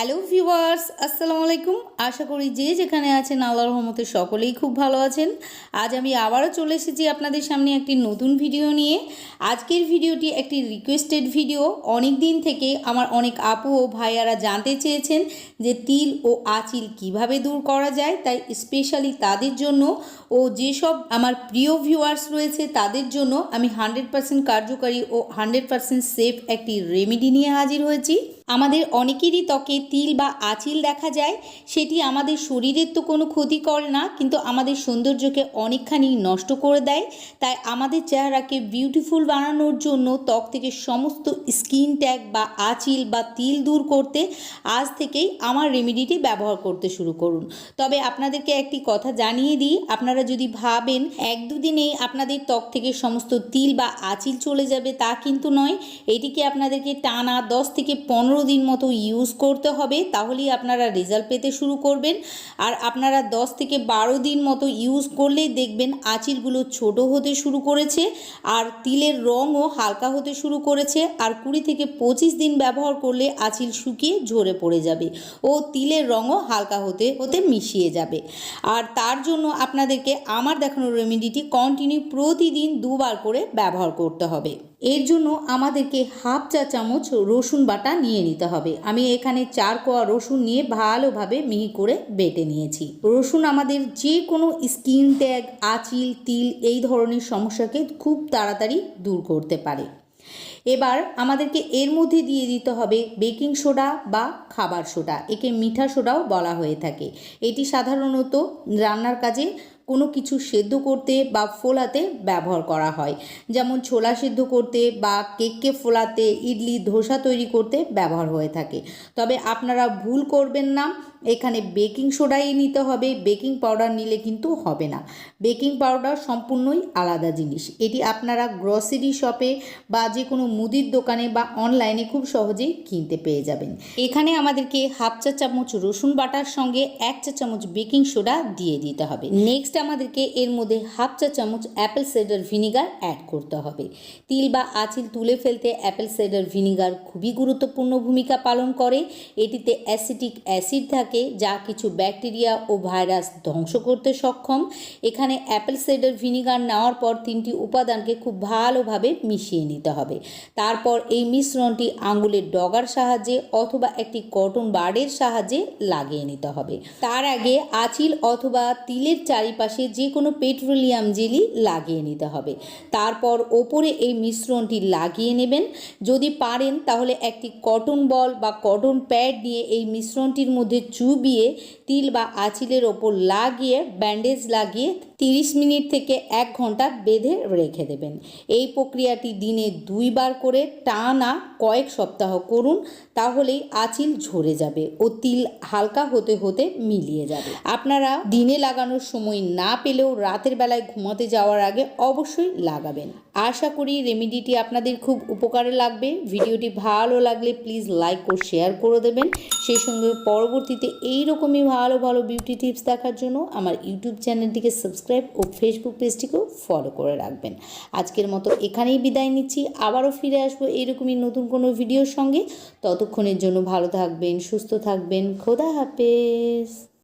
Hello viewers, আসসালামু আলাইকুম। আশা করি যে যেখানে আছেন আল্লাহর রহমতে সকলেই খুব ভালো আছেন। আজ আমি আবারও চলে এসেছি আপনাদের সামনে একটি নতুন ভিডিও নিয়ে। আজকের ভিডিওটি একটি রিকোয়েস্টেড ভিডিও অনেক দিন থেকে আমার অনেক আপু ও ভাইয়ারা জানতে চেয়েছেন যে তিল ও আচিল কীভাবে দূর করা যায়, তাই স্পেশালি তাদের জন্য ও যেসব আমার প্রিয় ভিউয়ার্স রয়েছে তাদের জন্য আমি হান্ড্রেড পার্সেন্ট কার্যকারী ও হান্ড্রেড পার্সেন্ট সেফ একটি রেমেডি নিয়ে হাজির হয়েছি। আমাদের অনেকেরই ত্বকে তিল বা আঁচিল দেখা যায়, সেটি আমাদের শরীরের তো কোনো ক্ষতি করে না, কিন্তু আমাদের সৌন্দর্যকে অনেকখানি নষ্ট করে দেয়। তাই আমাদের চেহারাকে বিউটিফুল বানানোর জন্য ত্বক থেকে সমস্ত স্কিন ট্যাগ বা আঁচিল বা তিল দূর করতে আজ থেকেই আমার রেমেডিটি ব্যবহার করতে শুরু করুন। তবে আপনাদেরকে একটি কথা জানিয়ে দিই, আপনারা যদি ভাবেন এক দুদিনেই আপনাদের ত্বক থেকে সমস্ত তিল বা আঁচিল চলে যাবে তা কিন্তু নয়, এটিকে আপনাদেরকে টানা দশ থেকে পনেরো দিন মতো ইউজ করতে হবে, তাহলেই আপনারা রেজাল্ট পেতে শুরু করবেন। আর আপনারা দশ থেকে বারো দিন মতো ইউজ করলেই দেখবেন আঁচিলগুলো ছোট হতে শুরু করেছে, আর তিলের রঙও হালকা হতে শুরু করেছে। আর কুড়ি থেকে পঁচিশ দিন ব্যবহার করলে আঁচিল শুকিয়ে ঝরে পড়ে যাবে ও তিলের রঙও হালকা হতে হতে মিশিয়ে যাবে। আর তার জন্য আপনাদেরকে আমার দেখানো রেমেডিটি কন্টিনিউ প্রতিদিন দুবার করে ব্যবহার করতে হবে। এর জন্য আমাদেরকে হাফ চা চামচ রসুন বাটা নিয়ে নিতে হবে। আমি এখানে চার কোয়া রসুন নিয়ে ভালোভাবে মিহি করে বেটে নিয়েছি। রসুন আমাদের যে কোনো স্কিন ট্যাগ আঁচিল, তিল এই ধরনের সমস্যাকে খুব তাড়াতাড়ি দূর করতে পারে। এবার আমাদেরকে এর মধ্যে দিয়ে দিতে হবে বেকিং সোডা বা খাবার সোডা। একে মিঠা সোডাও বলা হয়ে থাকে। এটি সাধারণত রান্নার কাজে কোনো কিছু সেদ্ধ করতে বা ফোলাতে ব্যবহার করা হয়। যেমন ছোলা সেদ্ধ করতে বা কেককে ফোলাতে, ইডলি, ধোসা তৈরি করতে ব্যবহার হয়ে থাকে। তবে আপনারা ভুল করবেন না। এখানে বেকিং সোডাই নিতে হবে, বেকিং পাউডার নিলে কিন্তু হবে না। বেকিং পাউডার সম্পূর্ণই আলাদা জিনিস। এটি আপনারা গ্রসারি শপে বা যে কোনো মুদির দোকানে বা অনলাইনে খুব সহজেই কিনতে পেয়ে যাবেন। এখানে আমাদেরকে হাফ চা চামচ রসুন বাটার সঙ্গে এক চা চামচ বেকিং সোডা দিয়ে দিতে হবে। নেক্সট আমাদেরকে এর মধ্যে হাফ চা চামচ অ্যাপেল সাইডার ভিনিগার অ্যাড করতে হবে। তিল বা আঁচিল তুলে ফেলতে অ্যাপেল সাইডার ভিনিগার খুবই গুরুত্বপূর্ণ ভূমিকা পালন করে। এটিতে অ্যাসিটিক অ্যাসিড থাকে। যা কিছু ব্যাকটেরিয়া ও ভাইরাস ধ্বংস করতে সক্ষম। এখানে অ্যাপেল সাইডার ভিনিগার নেওয়ার পর তিনটি উপাদানকে খুব ভালোভাবে মিশিয়ে নিতে হবে। তারপর এই মিশ্রণটি আঙ্গুলের ডগার সাহায্যে অথবা একটি কটন বার্ডের সাহায্যে লাগিয়ে নিতে হবে। তার আগে আঁচিল অথবা তিলের চারিপাশে যে কোনো পেট্রোলিয়াম জেলি লাগিয়ে নিতে হবে। তারপর ওপরে এই মিশ্রণটি লাগিয়ে নেবেন। যদি পারেন তাহলে একটি কটন বল বা কটন প্যাড নিয়ে এই মিশ্রণটির মধ্যে চুবিয়ে তিল বা আঁচিলের ওপর লাগিয়ে ব্যান্ডেজ লাগিয়ে তিরিশ মিনিট থেকে এক ঘণ্টা বেঁধে রেখে দেবেন। এই প্রক্রিয়াটি দিনে দুইবার করে টানা কয়েক সপ্তাহ করুন, তাহলেই আঁচিল ঝরে যাবে ও তিল হালকা হতে হতে মিলিয়ে যাবে। আপনারা দিনে লাগানোর সময় না পেলেও রাতের বেলায় ঘুমাতে যাওয়ার আগে অবশ্যই লাগাবেন। আশা করি রেমেডিটি আপনাদের খুব উপকারে লাগবে। ভিডিওটি ভালো লাগলে প্লিজ লাইক ও শেয়ার করে দেবেন। সেই সঙ্গে পরবর্তীতে এই রকমই ভালো ভালো বিউটি টিপস দেখার জন্য আমার ইউটিউব চ্যানেলটিকে সাবস্ক্রাইব ও ফেসবুক পেজটিকেও ফলো করে রাখবেন। আজকের মতো এখানেই বিদায় নিচ্ছি। আবারও ফিরে আসব এরকমই নতুন কোনো ভিডিওর সঙ্গে। ততক্ষণের জন্য ভালো থাকবেন, সুস্থ থাকবেন। খোদা হাফেজ।